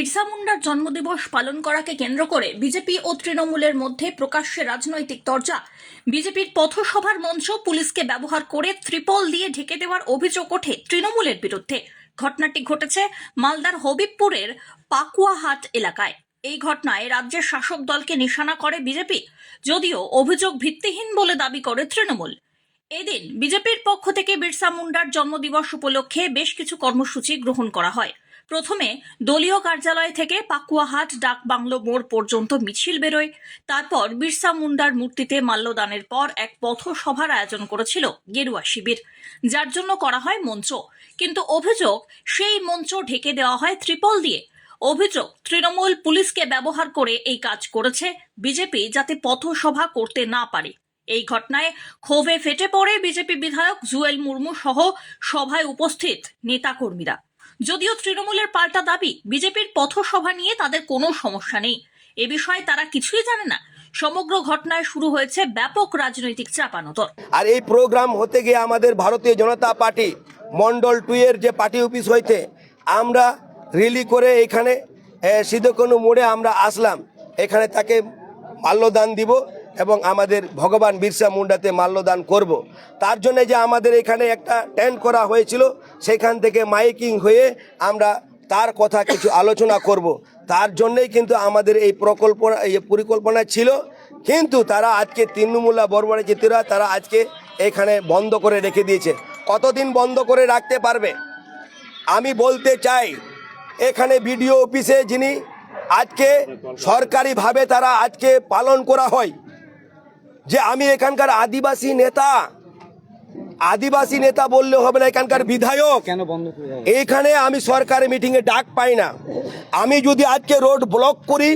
বিরসা মুন্ডার জন্মদিবস পালন করাকে কেন্দ্র করে বিজেপি ও তৃণমূলের মধ্যে প্রকাশ্যে রাজনৈতিক তরজা। বিজেপির পথসভার মঞ্চ পুলিশকে ব্যবহার করে ত্রিপল দিয়ে ঢেকে দেওয়ার অভিযোগ ওঠে তৃণমূলের বিরুদ্ধে। ঘটনাটি ঘটেছে মালদার হবিবপুরের পাকুয়াহাট এলাকায়। এই ঘটনায় রাজ্যের শাসক দলকে নিশানা করে বিজেপি, যদিও অভিযোগ ভিত্তিহীন বলে দাবি করে তৃণমূল। এদিন বিজেপির পক্ষ থেকে বিরসা মুন্ডার জন্মদিবস উপলক্ষে বেশ কিছু কর্মসূচি গ্রহণ করা হয়। প্রথমে দলীয় কার্যালয় থেকে পাকুয়াহাট ডাক বাংলো মোড় পর্যন্ত মিছিল বেরোয়। তারপর বিরসা মুন্ডার মূর্তিতে মাল্যদানের পর এক পথসভার আয়োজন করেছিল গেরুয়া শিবির। যার জন্য করা হয় মঞ্চ। কিন্তু অভিযোগ, সেই মঞ্চ ঢেকে দেওয়া হয় ত্রিপল দিয়ে। অভিযোগ, তৃণমূল পুলিশকে ব্যবহার করে এই কাজ করেছে বিজেপি যাতে পথসভা করতে না পারে। এই ঘটনায় ক্ষোভে ফেটে পড়ে বিজেপি বিধায়ক জুয়েল মুর্মু সহ সভায় উপস্থিত নেতাকর্মীরা। যদিও তৃণমূলের পাল্টা দাবি বিজেপির পথসভা নিয়ে তাদের কোনো সমস্যা নেই। এ বিষয়ে তারা কিছুই জানে না। সমগ্র ঘটনায় শুরু হয়েছে ব্যাপক রাজনৈতিক চাপানোতর। আর এই প্রোগ্রাম হতে গিয়ে আমাদের ভারতীয় জনতা পার্টি মন্ডল টু এর যে পার্টি অফিস হইতে আমরা রিলি করে এখানে সিদ্ধকনু মোড়ে আমরা আসলাম। এখানে তাকে মাল্যদান দিব। এবং আমাদের ভগবান বিরসা মুন্ডাতে মাল্যদান করব। তার জন্য যে আমাদের এখানে একটা টেন্ট করা হয়েছিল, সেখান থেকে মাইকিং হয়ে আমরা তার কথা কিছু আলোচনা করব। তার জন্যই কিন্তু আমাদের এই প্রকল্প এই পরিকল্পনা ছিল কিন্তু তারা আজকে তৃণমূলা বর্বরে চিত্রা তারা আজকে এখানে বন্ধ করে রেখে দিয়েছে কতদিন বন্ধ করে রাখতে পারবে আমি বলতে চাই, এখানে বিডিও অফিসে যিনি আজকে সরকারিভাবে তারা আজকে পালন করা হয় যে আমি এখানকার আদিবাসী নেতা আদিবাসী নেতা বললে হবে না এখানকার বিধায়ক। কেন বন্ধ? এইখানে আমি সরকারি মিটিংয়ে ডাক পাই না। আমি যদি আজকে রোড ব্লক করি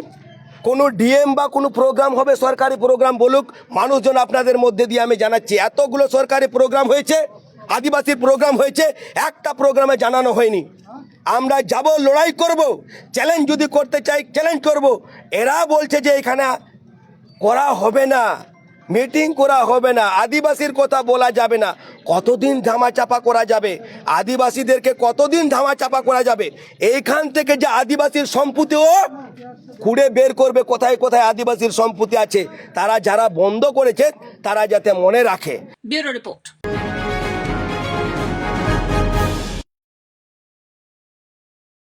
কোনো ডিএম বা কোনো প্রোগ্রাম হবে সরকারি প্রোগ্রাম বলুক মানুষজন আপনাদের মধ্যে দিয়ে আমি জানাচ্ছি। এতগুলো সরকারি প্রোগ্রাম হয়েছে আদিবাসী প্রোগ্রাম হয়েছে একটা প্রোগ্রামে জানানো হয়নি। আমরা যাব লড়াই করব চ্যালেঞ্জ যদি করতে চাই চ্যালেঞ্জ করব। এরা বলছে যে এখানে করা হবে না। মিটিং করা হবে না, আদিবাসীর কথা বলা যাবে না। কতদিন ধামাচাপা করা যাবে? আদিবাসীদেরকে কতদিন ধামাচাপা করা যাবে? এইখান থেকে যে আদিবাসীর সম্পত্তিও খুঁড়ে বের করবে, কোথায় কোথায় আদিবাসীর সম্পত্তি আছে, তারা যারা বন্ধ করেছে, তারা যাতে মনে রাখে। Bureau report.